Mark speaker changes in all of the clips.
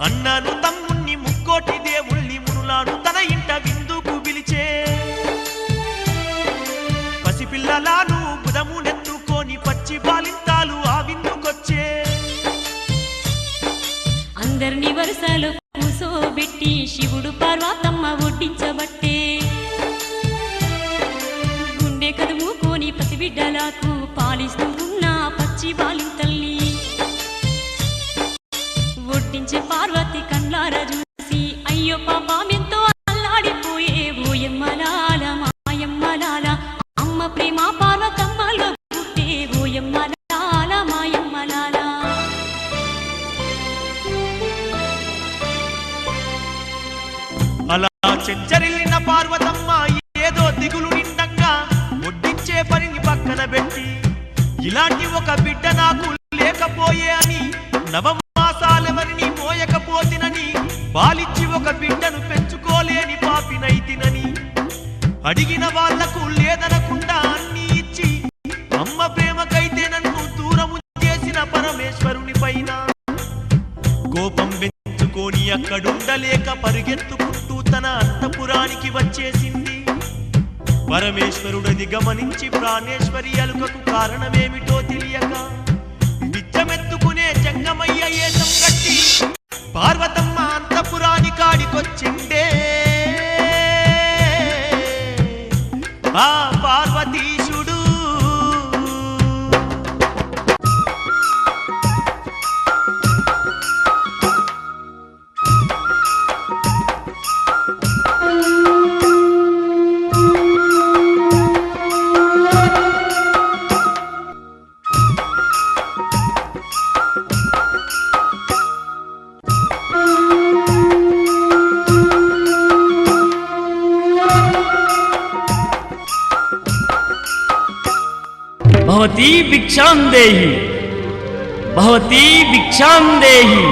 Speaker 1: అన్నను తమ్ముణ్ణి ముక్కోటి దేవుణ్ణి మునులాను తన ఇంట విందుకు పిలిచే. పసిపిల్లలాను బుధమునెత్తుకొని పచ్చి బాలింతాలు ఆ విందుకొచ్చే.
Speaker 2: అందరిని వరుసలో కూసోబెట్టి శివుడు పార్వతమ్మ ఒడ్డించబట్టే. గుండె కదుముకొని పసిబిడ్డలకు పాలిస్తూ ఉన్న పచ్చి బాలింతల్ని
Speaker 1: చెచ్చరిల్లిన పార్వతమ్మ ఏదో దిగులు నిండంగా ఒడ్డించే పనిని పక్కన పెట్టి ఇలాంటి ఒక బిడ్డ నాకు లేకపోయే అని నవమాసాలెవరిని మోయకపోతినని బాలిచ్చి ఒక బిడ్డను పెంచుకోలేని పాపినైతినని అడిగిన వాళ్ళకు లేదనకుండా అన్ని ఇచ్చి అమ్మ ప్రేమకైతే నన్ను దూరము చేసిన పరమేశ్వరుని పైన. కోపం పెంచుకొని అక్కడుండలేక పరిగెత్తుకు తన అంతపురానికి వచ్చేసింది. పరమేశ్వరుడది గమనించి ప్రాణేశ్వరి అలుకకు కారణమేమిటో తెలియక బిచ్చమెత్తుకునే జంగమయ్య ఏసం కట్టి పార్వతమ్మ అంతపురాని కాడికొచ్చిండే
Speaker 2: भवती भिक्षाम देही। भवती भिक्षाम देही।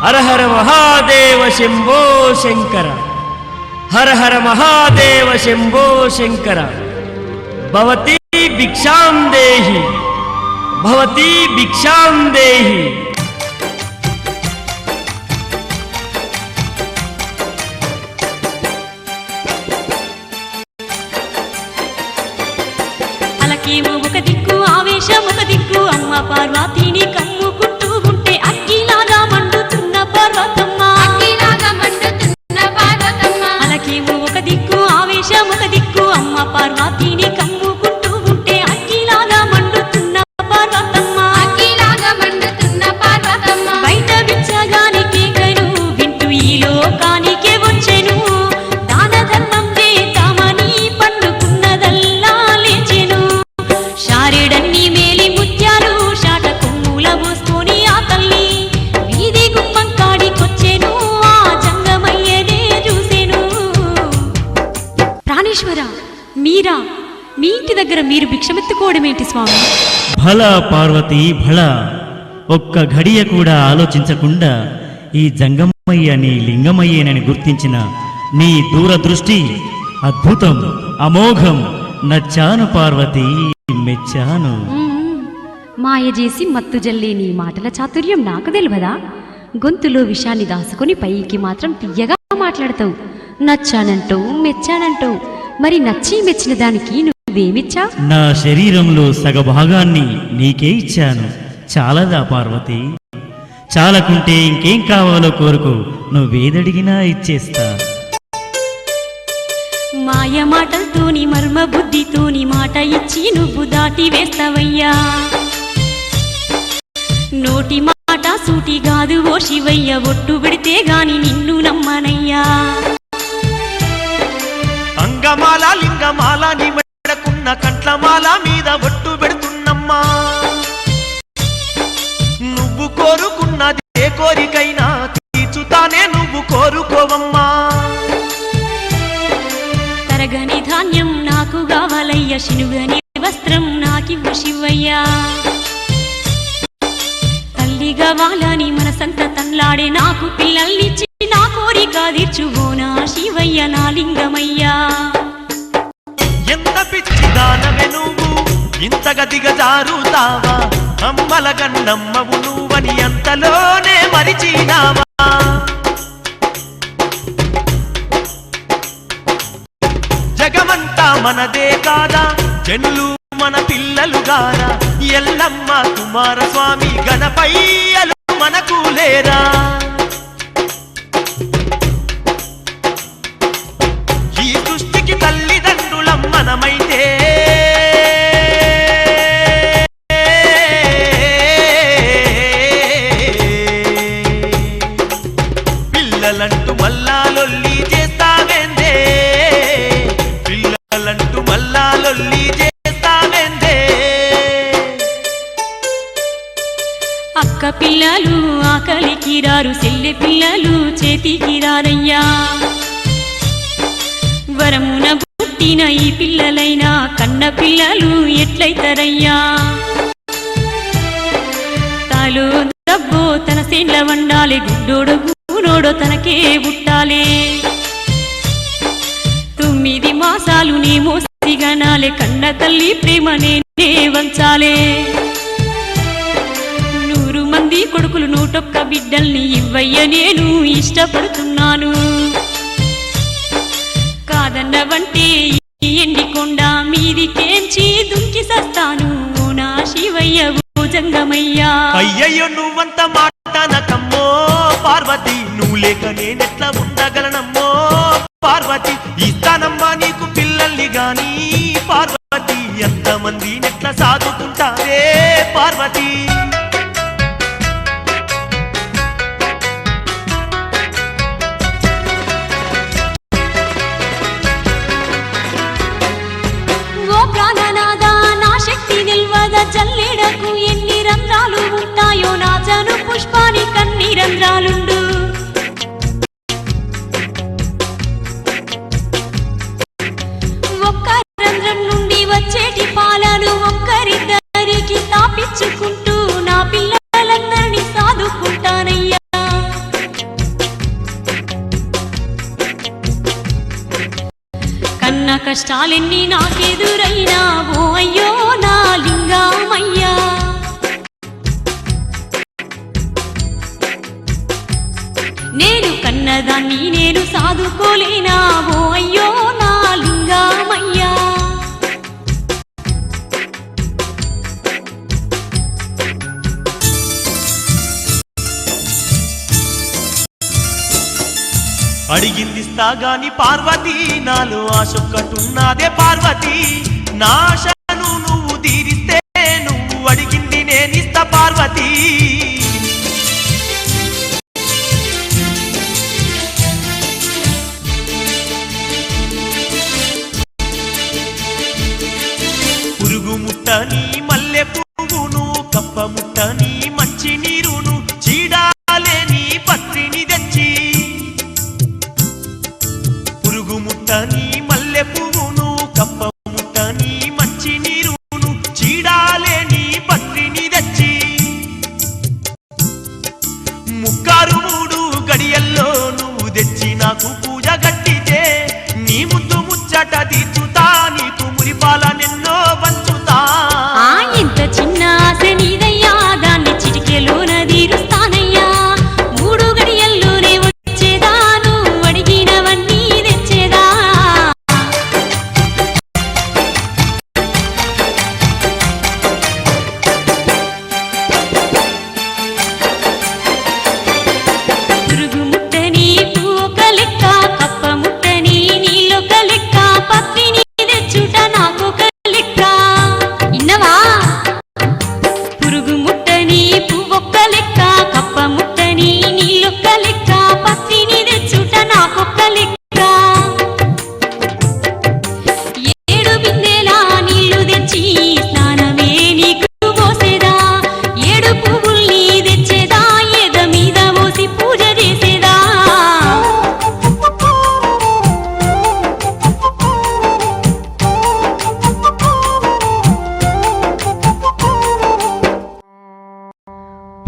Speaker 2: हर हर महादेव शंभो शंकर। हर हर महादेव शंभो शंकर। भवती भिक्षाम देही। भवती भिक्षाम देही। पार्वती భిక్షమెత్తుకోవడమేంటి స్వామి?
Speaker 3: భళ పార్వతి భళ. ఒక్క ఘడియ కూడా ఆలోచించకుండా ఈ జంగమయ్య నీ లింగమయ్యేనని గుర్తించిన నీ దూరదృష్టి అద్భుతం అమోఘం నచ్చాను పార్వతి మెచ్చాను.
Speaker 2: మాయ చేసి మత్తు జల్లి నీ మాటల చాతుర్యం నాకు తెలియదా గొంతులో విషాన్ని దాసుకొని పైకి మాత్రం తీయగా మాట్లాడతావు. నచ్చానంటావు మెచ్చానంటావు. మరి నచ్చి మెచ్చిన దానికి నువ్వేమిచ్చా
Speaker 3: నా శరీరంలో సగభాగాన్ని నీకే ఇచ్చాను. చాలదా పార్వతి? చాలకుంటే ఇంకేం కావాలో కోరుకో. నువ్వేదడిగినా ఇచ్చేస్తా.
Speaker 2: మాయ మాటలతోని మర్మ బుద్ధితోని మాట ఇచ్చి నువ్వు దాటి వేస్తావయ్యా. నోటి మాట సూటి కాదు ఓ శివయ్య ఒట్టు పెడితే గాని నిన్ను నమ్మనయ్యా.
Speaker 1: అంగమాల లింగమాల నీ మెడకున్న కంట్లమాల మీద ఒట్టు పెడుతున్నమ్మా. నువ్వు కోరుకున్నది ఏ కోరికైనా తీర్చుతానే నువ్వు కోరుకోవమ్మా.
Speaker 2: తరగని ధాన్యం నాకు కావాలయ్య శినుగని వస్త్రం నాకివ్వు శివయ్యా. తల్లిగా వాళ్ళని మనసంత తన్లాడే నాకు పిల్లల్నిచ్చి నా కోరిక తీర్చువోనా శివయ్య నా లింగమయ్యా.
Speaker 1: ఎంత పిచ్చి దానవే నువ్వు? ఇంతగా దిగజారుతావా అమ్మల గన్నమ్మవు నువ్వని అంతలోనే మరిచినావా? జగమంతా మనదే కాదా? జనులు మన పిల్లలు గారా? ఎల్లమ్మ కుమారస్వామి గణపయ్యలు మనకు లేరా?
Speaker 2: రారు సెల్లె పిల్లలు చేతికి రారయ్యా. వరమున పుట్టిన ఈ పిల్లలైనా కన్న పిల్లలు ఎట్లయితారయ్యా. తాలో దబ్బో తన సెండ్ల వండాలి గుడ్డోడు గూనోడో తనకే పుట్టాలే తొమ్మిది మాసాలు నీ మోసిగనాలే కన్న తల్లి ప్రేమ నేనే వంచాలే. కొడుకులు నూటొక్క బిడ్డల్ని ఇవ్వయ్య నేను ఇష్టపడుతున్నాను. కాదన్నవంటే ఈ మీది మీదికేంచి దుంకి సస్తాను. నా శివయ్య ఓ
Speaker 1: అయ్యయ్యో నువ్వంత మాటనకమ్మో పార్వతి నువ్వు లేక నేనెట్లా ఉండగలనమ్మో. పార్వతి ఇస్తానమ్మా నీకు పిల్లల్ని గాని. పార్వతి ఎంతమంది నెట్లా సాదుకుంటారే
Speaker 2: పుష్పాని కన్నీరంధ్రాలుండు. ఒక్క రంధ్రం నుండి వచ్చేటి పాలను ఒక్కరిద్దరికి తాపించుకుంటూ నా పిల్లలందరినీ సాదుకుంటానయ్యా. కన్న కష్టాలెన్ని నాకెదురైనా ఓ అయ్యో నా లింగామయ్యా. నేను నేను సాధుకోలేనా ఓ అయ్యో నా లింగామయ్యా.
Speaker 1: అడిగిందిస్తా గాని పార్వతి నాలో ఆశొక్కటున్నాదే పార్వతి. నా పురుగు ముట్టని మల్లె పువ్వును కప్ప ముట్టని మంచి నీరును చీడాలేని పత్రిని తెచ్చి. పురుగు ముట్టని మల్లె పువ్వును కప్ప ముట్టని మంచి నీరును చీడాలేని పత్రిని తెచ్చి. ముక్కారు మూడు గడియల్లో నువ్వు తెచ్చి నాకు పూజ గట్టితే నీ ముందు ముచ్చట తీర్చుతా నీకు మురిపాల నిన్నో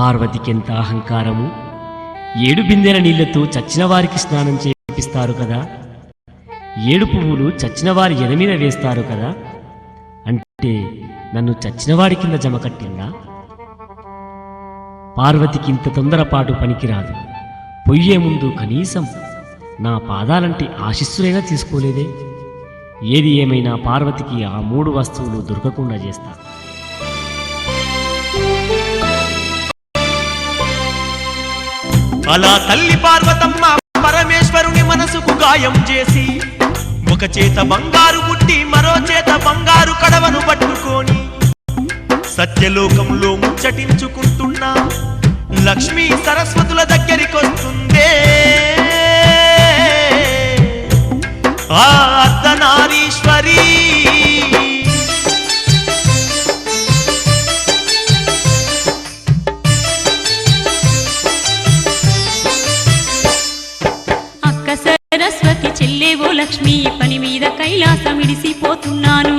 Speaker 4: పార్వతికెంత అహంకారము? ఏడు బిందెల నీళ్ళతో చచ్చిన వారికి స్నానం చేపిస్తారు కదా? ఏడు పువ్వులు చచ్చిన వారి వేస్తారు కదా? అంటే నన్ను చచ్చినవాడి కింద జమ కట్టిందా పార్వతికి ఇంత తొందరపాటు పనికిరాదు. పొయ్యే ముందు కనీసం నా పాదాలంటి ఆశిస్సులైనా తీసుకోలేదే? ఏది ఏమైనా పార్వతికి ఆ మూడు వస్తువులు దొరకకుండా చేస్తాను
Speaker 1: అలా తల్లి పార్వతమ్మ పరమేశ్వరుని మనసుకు గాయం చేసి ఒక చేత బంగారు బుట్టి మరో చేత బంగారు కడవను పట్టుకొని సత్యలోకంలో ముచ్చటించుకుంటున్న లక్ష్మీ సరస్వతుల దగ్గరికొస్తుందే ఆ అర్ధనారీశ్వరీ!
Speaker 2: సరస్వతి లక్ష్మి పని మీద కైలాసమిడిసిపోతున్నాను.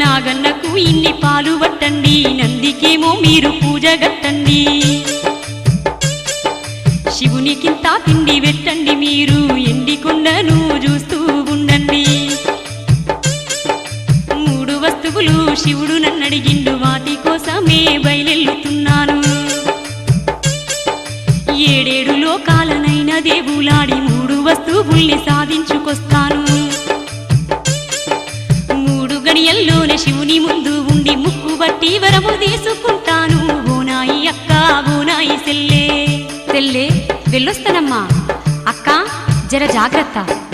Speaker 2: నాగన్నకు ఇన్ని పాలు పట్టండి నందికేమో మీరు పూజ గట్టండి శివునికింత తిండి పెట్టండి మీరు ఎండి కొండను చూస్తూ ఉండండి. మూడు వస్తువులు శివుడు నన్నడిగిండు వాటి కోసమే బయలెల్లుతున్నాను. ఏడేడు లోకాలనైన దేవులాడి మూడు వస్తువుల్ని సాధించుకొస్తాను. మూడు గడియల్లోనే శివుని ముందు ఉండి ముక్కు బట్టి వరము తీసుకుంటాను. ఓనాయి అక్క ఓనాయి సెల్లే.
Speaker 5: తెల్లే వెళ్ళొస్తానమ్మా. అక్క జర జాగ్రత్త.